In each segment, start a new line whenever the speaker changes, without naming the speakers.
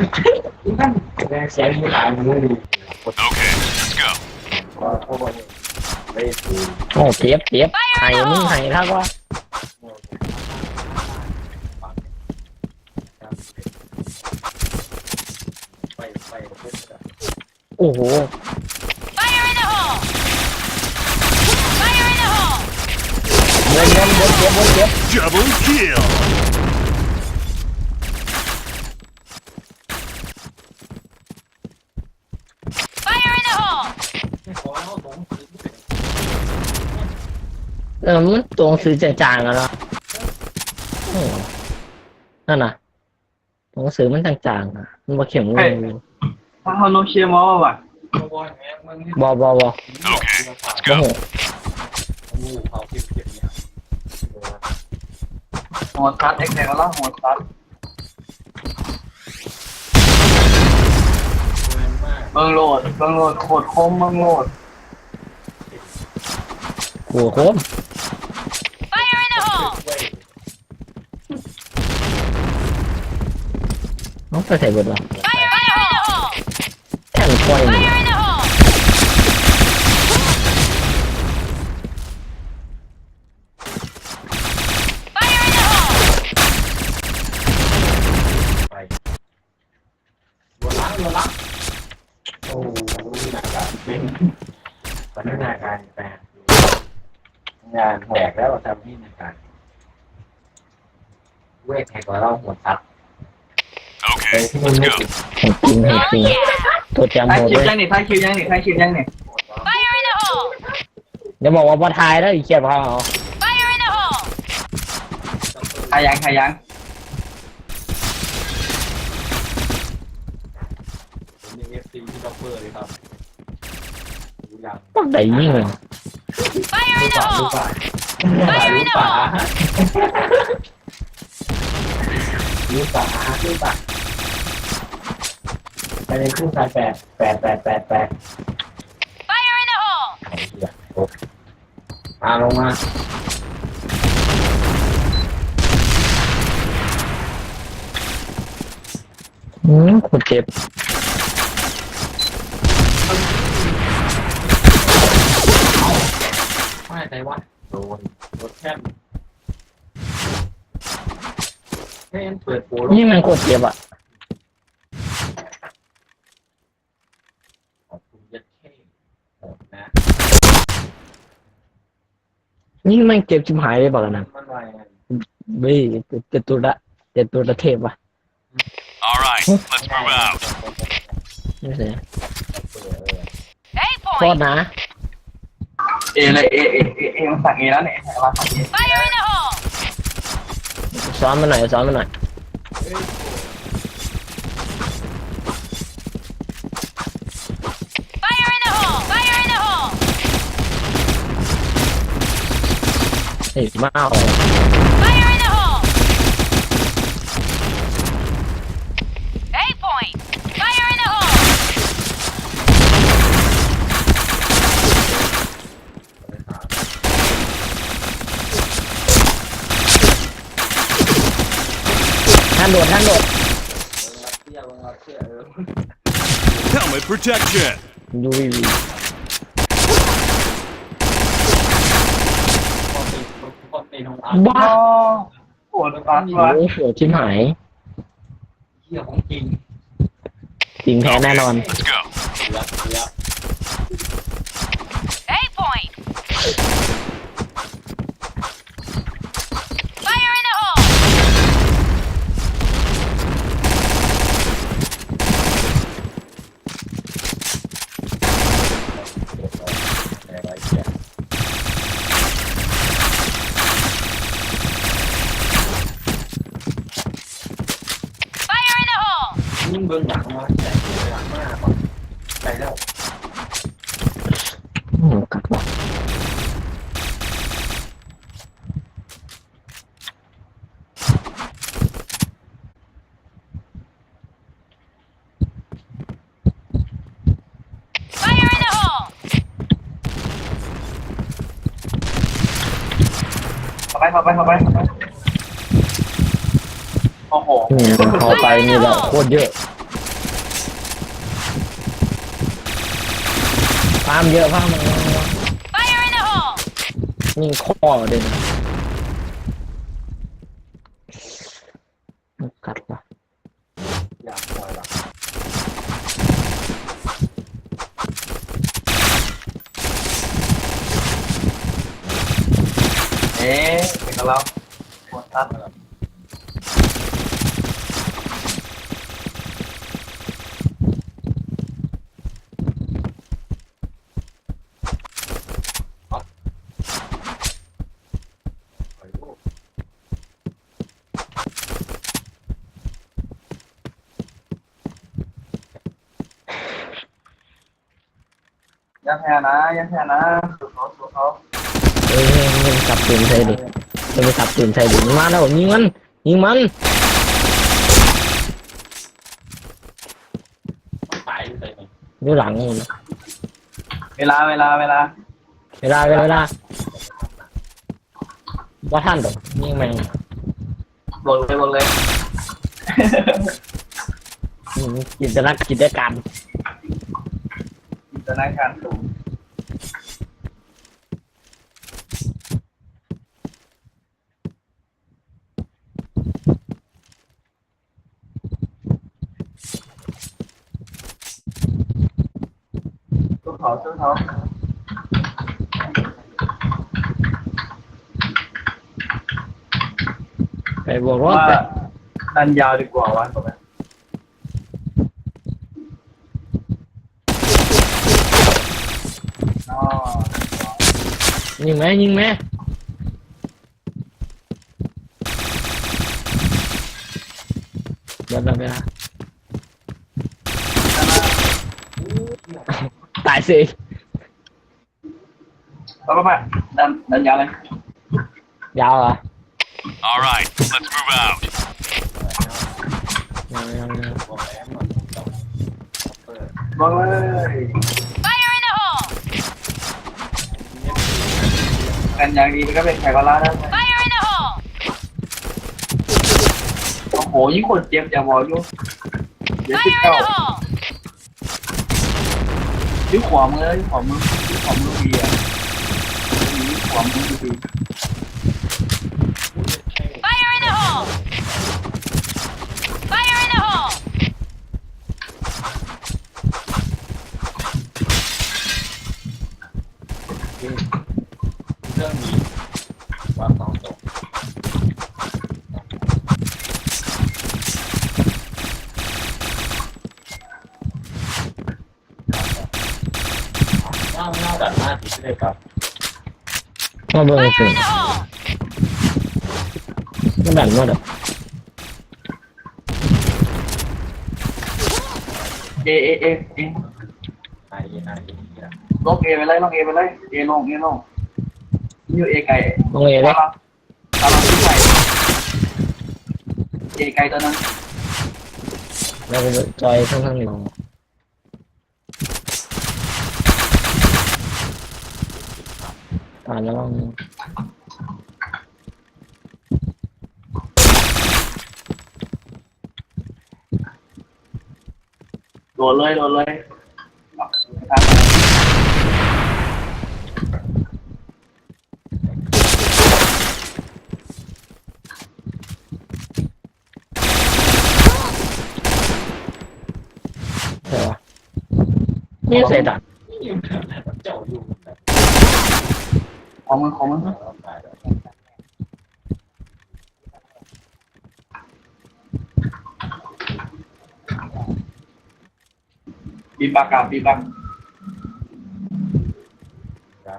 Okay, let's go.
ว่าพวกมันไม่ถูก
โอ้เจ็บเจ็บไห้มึงไห้ทักว่า
ไปไปเพื่อน
โอ้โห
Fire in the hole! Fire in the hole!
บนบนบนเจ็บบนเจ็บ
Double kill.
Fire in the hole!
เออมันตัวหนังสือจางๆอะเนาะโอ้นั่นน่ะตัวหนังสือมันจางๆอะมันมาเข็มเงิน
ถ้าเขาโนเชียมอว่ะ
บอบอบอ
Okay, let's
โอ้
go.
โห
มูเขาเก็บเก็บเนี่ย
หัวซัดเอ็กเซลล่าหัวซัด
แรงมาก
เบิงโหลดเบิงโหลดโคตรคมเบิงโหลด
โอ้โห
Fire in the hole!
เว้ย
น้องไปใส่บดวะ
Fire in the hole!
แท่นคอยนี่
Fire in the hole! Fire in the hole!
ไปวัวล้างวัวล้างโอ้หนักการเป็นพัฒนาการแปลงานแหกแล้วทำที่ในการเวทแหกกว่าเราหัวตัดที่มัน
let's
ไม่
go.
ติด
ให้กินให้
Oh
กิน
yeah!
ตัวจำ
ท้าย
โหด
คิว
เล
ยัง
ย
นี่ท้ายคิวยังนี่ท้ายคิวยังนี่
Fire in the hole!
เดี๋ยวบอกว่าพอทายแล้วอีกเขียบเขาเอา
Fire in the hole!
ทายยังทายยัง
ผมยังเอฟซีที่ด็อกเตอร์เลยครับดูยัง
ปักได้ยิ่งเลย
Fire
ดู
in the
ป่าดู
hole!
ป่าดูป่าดูป่าดูป่า ไปในครึ่งสายแปดแปดแปดแปดแปด
Fire in the hole!
ไอ้เหี้ยโอ้มาลงมา
อืมโคตรเจ็บ
ไม่ใจวะโดนรถแค่แค่เปิดโปร
นี่มันโคตรเจ็บอะ
ขอบคุณยัดแค่หมดนะ
นี่มันเจ็บชิบหายเลยบอกกันนะ
มันไวไง
เบ้ยเจ็บตัวละเจ็บตัวละเทพว่ะ
All right, let's move out.
นี่สิ
Eight
โคต
point!
รนะ
เอเลยเอเอเอเอมันสั่งเอแล้วเนี่ยมาสั่งเอ
Fire in the hole!
ซ้อมมาหน่อยซ้อมมาหน่อย
Fire in the hole! Fire in the hole!
เฮ้ยมาเอา
Fire in the hole! Eight point! Fire in the hole!
ท่านโดดท่านโดด
เที่ยวมาเที่ยวเออ
Helmet protection.
ยูวีวี
พอตีพอตีน้องอาร์
บ้า
โอ้โหซัด
โอ้
ว่ะ
โหเสียวชิบหาย
เที่ยวของจริง
จริงแท้แน่นอน
Let's go.
เรือเรือ
Eight point!
ไป
เข้าไปเข้าไปโอ้โห
อืมพไปมีแบบโคตรเยอะฟาร์มเยอะฟาร์ม
Fire
นี่ข้อเด่
น
เอ๊ะเป็นกับเราหมดตัด
ยั
งแพ้นะยังแพ้นะสู้เขาสู้เขา
เอ้ยยิง สับปืนใส่ดิจะไปสับปืนใส่ดิยิงมาแล้วยิงมันยิงมัน
ตายอยู่เลยนี่
อยู่หลังมึงนะ
เวลาเวลาเวลา
เวลาเวลาเวลาว่าท่านดอกยิงแมง
บวกเลยบวกเลย
อืมจินตนาจินตนาการ
จินตนาการสูง สู้เขาสู้เขา
ไปบวกรถ
ว่า
ไป
ดันยาวดีกว่าวะตรงนั้นอ๋อ
ยิงไหมยิงไหมเดี๋ยวเวลาเวลาตายสิ
แล้วก็มาดันดันยาวเลย
ยาวเหรอะ
All right, let's move out.
ยาวยาวยาว
บอกแล้วมันต้องเปิด
บอกเลย
Fire in the hole!
กันอย่างดีมันก็เป็นแขกก็ล่าได้
Fire in the hole!
โอ้โหยิ่งคนเจ็บอย่าบอกอยู่เดี๋ยวสิบ
Fire in
เก้า
the hole!
ยึดขวามือยึดขวามือยึดขวามือดียึดขวามือดี
Fire in the hole! Fire in the hole!
เรื่องนี้ความต้องตกเน่าเน่าดัด หน้าที่ได้ครับ
มาเบิ่ง
Fire
สิ
in the hole!
มันดันมาเด้อ
เอเอเอเอ
ไอ้ไอ้เนี่ย
ลงเอไปเลยลงเอไปเลยเอลงเอลงอยู่เอไก่
ลงเอเลย
ตาตาเราที่ไก่เอไก่ตัวนั้น
แล้วก็จอยข้างข้างลง ผ่าแล้วบ้าง
โดนเลยโดนเลย
ใช่ปะนี่เสร็จอะ
อยู่แบบเจ้าอยู่แบบ
ของมึงของมึง
เราตายแล้ว
ปีปากกาปีปาก
จ้า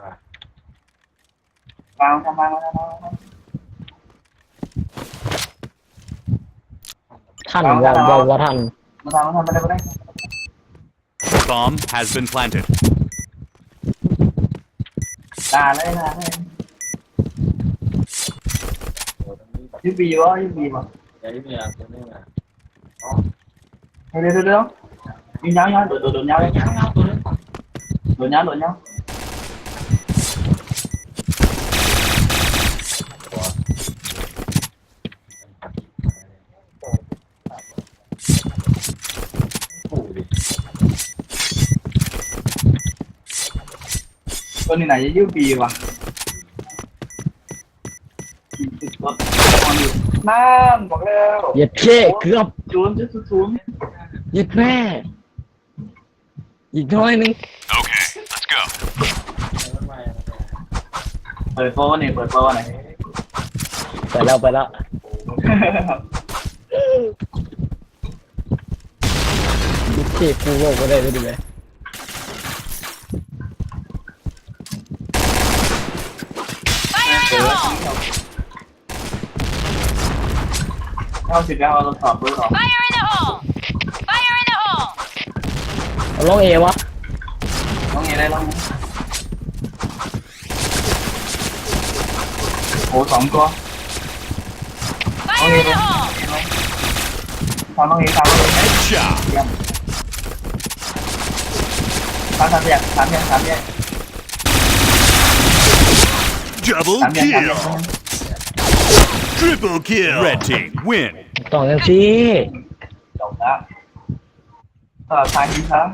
ฟังทำฟังทำฟัง
ท่านว่าว่าว่าท่าน
มาทำมาทำอะไรก็ได้
Bomb has been planted.
ด่าเลยด่าเลย
โอ้ตรงนี้แบบ
ยูบีวะยูบีวะ
ใจเนี่ยจะไม่มา
เดี๋ยวเดี๋ยวเดี๋ยวยิงยาวยาวโดดโดดโดดยาวเลย
ยังเอาตัวนี้
โดดยาวโดดยาว
ปู่ดิ
ตัวนี้ไหนจะยืดปีวะนั่นบอกแล้ว
เหยียดเท่เกือบ
ศูนย์จุดศูนย์
เหยียดแม่ อีกน้อยหนึง
Okay, let's go.
เปิดโฟนนี่เปิดโฟนนี่
ไปแล้วไปแล้ว เหยียดเท่กูโลกก็ได้ไปดูเล ย
เข้าสิบแล้วเราสอบเบอร์สอง
Fire in the hole! Fire in the hole!
เอาลงเอวะ
ต้องยังไงลองโอ้สองตัว
Fire in the hole!
ทำต้องเองทำต้องเอง
Headshot.
เยี่ยมสามสามแยกสามแยกสามแยก
Double
สามแยกสามแยก
kill. Triple kill. Red team win.
ต้องกันสิ
จบแล้วสำหรับทางนี้ครับ